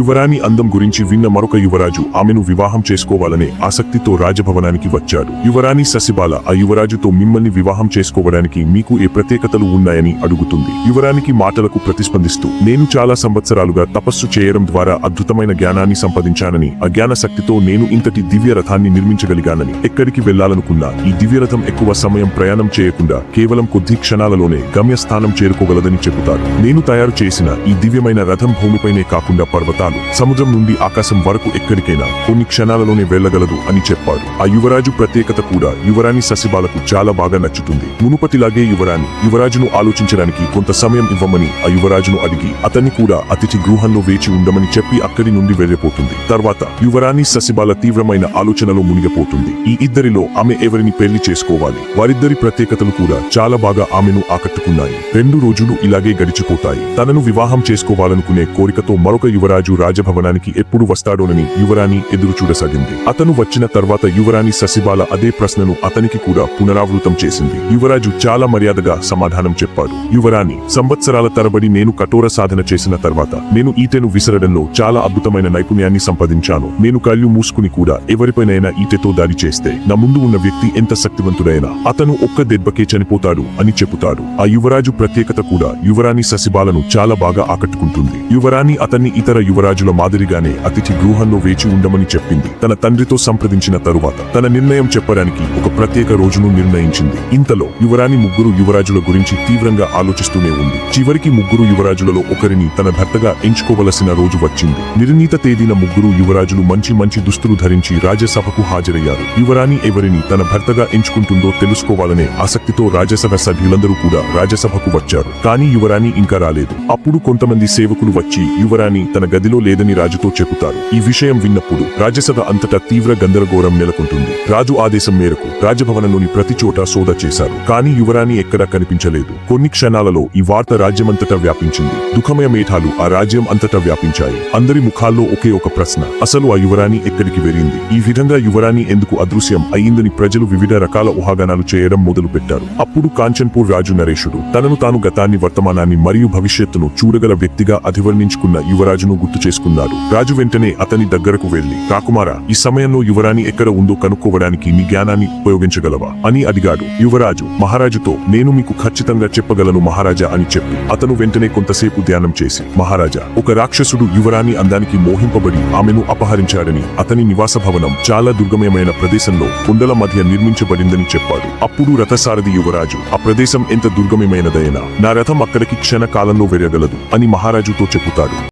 యువరాణి అందం గురించి విన్న మరొక యువరాజు ఆమెను వివాహం చేసుకోవాలనే ఆసక్తితో రాజభవనానికి వచ్చాడు. యువరాణి ససిబాల ఆ యువరాజుతో మిమ్మల్ని వివాహం చేసుకోవడానికి మీకు ఏ ప్రత్యేకతలు ఉన్నాయని అడుగుతుంది. యువరానికి మాటలకు ప్రతిస్పందిస్తూ నేను చాలా సంవత్సరాలుగా తపస్సు చేయడం ద్వారా అద్భుతమైన జ్ఞానాన్ని సంపాదించానని ఆ జ్ఞాన శక్తితో నేను ఇంతటి దివ్య రథాన్ని నిర్మించగలిగానని ఎక్కడికి వెళ్ళాలనుకున్నా ఈ దివ్యరథం ఎక్కువ సమయం ప్రయాణం చేయకుండా కేవలం కొద్ది క్షణాలలోనే గమ్యస్థానం చేరుకోగలదని చెబుతారు. నేను తయారు చేసిన ఈ దివ్యమైన రథం భూమిపైనే కాకుండా తాను సముద్రం నుండి ఆకాశం వరకు ఎక్కడికైనా కొన్ని క్షణాలలోనే వెళ్ళగలదు అని చెప్పాడు. ఆ యువరాజు ప్రత్యేకత కూడా యువరాణి ససిబాలకు చాలా బాగా నచ్చుతుంది. మునుపతిలాగే యువరాణి యువరాజును ఆలోచించడానికి కొంత సమయం ఇవ్వమని ఆ యువరాజును అడిగి అతన్ని కూడా అతిథి గృహంలో వేచి ఉండమని చెప్పి అక్కడి నుండి వెళ్ళిపోతుంది. తర్వాత యువరాణి ససిబాల తీవ్రమైన ఆలోచనలో మునిగిపోతుంది. ఈ ఇద్దరిలో ఆమె ఎవరిని పెళ్ళి చేసుకోవాలి? వారిద్దరి ప్రత్యేకతలు కూడా చాలా బాగా ఆమెను ఆకట్టుకున్నాయి. రెండు రోజులు ఇలాగే గడిచిపోతాయి. తనను వివాహం చేసుకోవాలనుకునే కోరికతో మరొక యువరాజు రాజభవనానికి ఎప్పుడు వస్తాడోనని యువరాణి ఎదురు చూడసాగింది. అతను వచ్చిన తర్వాత యువరాణి ససిబాల అదే ప్రశ్నను అతనికి కూడా పునరావృతం చేసింది. యువరాజు చాలా మర్యాదగా సమాధానం చెప్పాడు. యువరాణి సంవత్సరాల తరబడి నేను కఠోర సాధన చేసిన తర్వాత నేను ఈటెను విసరడంలో చాలా అద్భుతమైన నైపుణ్యాన్ని సంపాదించాను. నేను కళ్ళు మూసుకుని కూడా ఎవరిపైనైనా ఈటెతో దాడి చేస్తే నా ముందు ఉన్న వ్యక్తి ఎంత శక్తివంతుడైనా అతను ఒక్క దెబ్బకే చనిపోతాడు అని చెబుతాడు. ఆ యువరాజు ప్రత్యేకత కూడా యువరాణి ససిబాలను చాలా బాగా ఆకట్టుకుంటుంది. యువరాణి అతన్ని ఇతర యువ యువరాజుల మాదిరిగానే అతిథి గృహంలో వేచి ఉండమని చెప్పింది. తన తండ్రితో సంప్రదించిన తరువాత తన నిర్ణయం చెప్పడానికి ఒక ప్రత్యేక రోజును నిర్ణయించింది. ఇంతలో యువరాణి ముగ్గురు యువరాజుల గురించి తీవ్రంగా ఆలోచిస్తూనే ఉంది. చివరికి ముగ్గురు యువరాజులలో ఒకరిని తన భర్తగా ఎంచుకోవలసిన రోజు వచ్చింది. నిర్ణీత తేదీన ముగ్గురు యువరాజులు మంచి మంచి దుస్తులు ధరించి రాజ్యసభకు హాజరయ్యారు. యువరాణి ఎవరిని తన భర్తగా ఎంచుకుంటుందో తెలుసుకోవాలనే ఆసక్తితో రాజ్యసభ సభ్యులందరూ కూడా రాజ్యసభకు వచ్చారు. కానీ యువరాణి ఇంకా రాలేదు. అప్పుడు కొంతమంది సేవకులు వచ్చి యువరాణి తన గది పరిధిలో లేదని రాజుతో చెబుతారు. ఈ విషయం విన్నప్పుడు రాజ్యసభ అంతటా తీవ్ర గందరగోళం నెలకొంటుంది. రాజు ఆదేశం మేరకు రాజభవనంలోని ప్రతి చోట సోదా చేశారు. కానీ యువరాణి ఎక్కడా కనిపించలేదు. కొన్ని క్షణాలలో ఈ వార్త రాజ్యమంతటా వ్యాపించింది. దుఃఖమయ మేఘాలు ఆ రాజ్యం అంతటా వ్యాపించాయి. అందరి ముఖాల్లో ఒకే ఒక ప్రశ్న. అసలు ఆ యువరాణి ఎక్కడికి వెళ్ళింది? ఈ విధంగా యువరాణి ఎందుకు అదృశ్యం అయిందని ప్రజలు వివిధ రకాల ఊహాగానాలు చేయడం మొదలు పెట్టారు అప్పుడు కాంచన్పూర్ రాజు నరేషుడు తనను తాను గతాన్ని వర్తమానాన్ని మరియు భవిష్యత్తును చూడగల వ్యక్తిగా అధివర్ణించుకున్న యువరాజును గుర్తు చేసుకున్నాడు. రాజు వెంటనే అతని దగ్గరకు వెళ్ళి రాకుమారా ఈ సమయంలో యువరాణి ఎక్కడ ఉందో కనుక్కోవడానికి మీ జ్ఞానాన్ని ఉపయోగించగలవా? అని అడిగాడు. యువరాజు మహారాజుతో నేను మీకు ఖచ్చితంగా చెప్పగలను మహారాజా అని చెప్పి అతను వెంటనే కొంతసేపు ధ్యానం చేసి మహారాజా ఒక రాక్షసుడు యువరాణి అందానికి మోహింపబడి ఆమెను అపహరించాడని అతని నివాస భవనం చాలా దుర్గమయమైన ప్రదేశంలో కొండల మధ్య నిర్మించబడిందని చెప్పాడు. అప్పుడు రథసారథి యువరాజు ఆ ప్రదేశం ఎంత దుర్గమమైనదైనా నా రథం అక్కడికి క్షణ కాలంలో వెరగలదు అని మహారాజుతో చెబుతాడు.